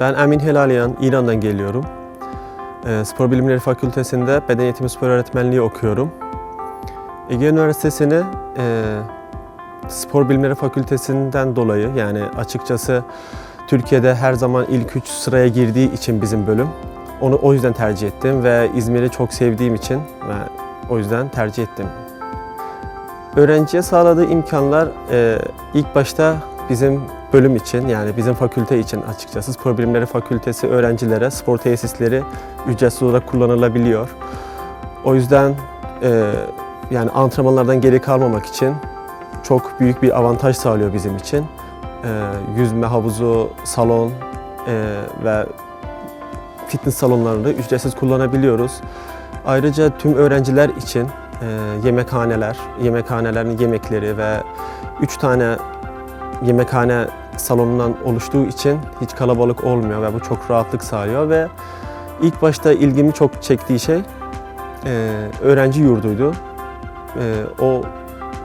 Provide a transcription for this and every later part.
Ben Emin Helaliyan, İran'dan geliyorum. Ee, Spor Bilimleri Fakültesi'nde beden eğitimi spor öğretmenliği okuyorum. Ege Üniversitesi'ni e, Spor Bilimleri Fakültesinden dolayı yani açıkçası Türkiye'de her zaman ilk üç sıraya girdiği için bizim bölüm. Onu o yüzden tercih ettim ve İzmir'i çok sevdiğim için ve o yüzden tercih ettim. Öğrenciye sağladığı imkanlar e, ilk başta bizim bölüm için yani bizim fakülte için açıkçası Spor Bilimleri Fakültesi öğrencilere spor tesisleri ücretsiz olarak kullanılabiliyor. O yüzden e, yani antrenmanlardan geri kalmamak için çok büyük bir avantaj sağlıyor bizim için. E, yüzme havuzu, salon e, ve fitness salonlarında ücretsiz kullanabiliyoruz. Ayrıca tüm öğrenciler için e, yemekhaneler, yemekhanelerin yemekleri ve 3 tane yemekhane salonundan oluştuğu için hiç kalabalık olmuyor ve bu çok rahatlık sağlıyor ve ilk başta ilgimi çok çektiği şey e, öğrenci yurduydu. E, o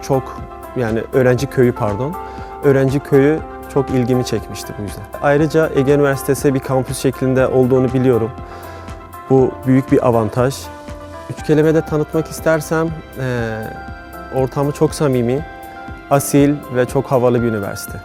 çok yani öğrenci köyü pardon. Öğrenci köyü çok ilgimi çekmişti bu yüzden. Ayrıca Ege Üniversitesi bir kampüs şeklinde olduğunu biliyorum. Bu büyük bir avantaj. Üç kelimede tanıtmak istersem e, ortamı çok samimi, asil ve çok havalı bir üniversite.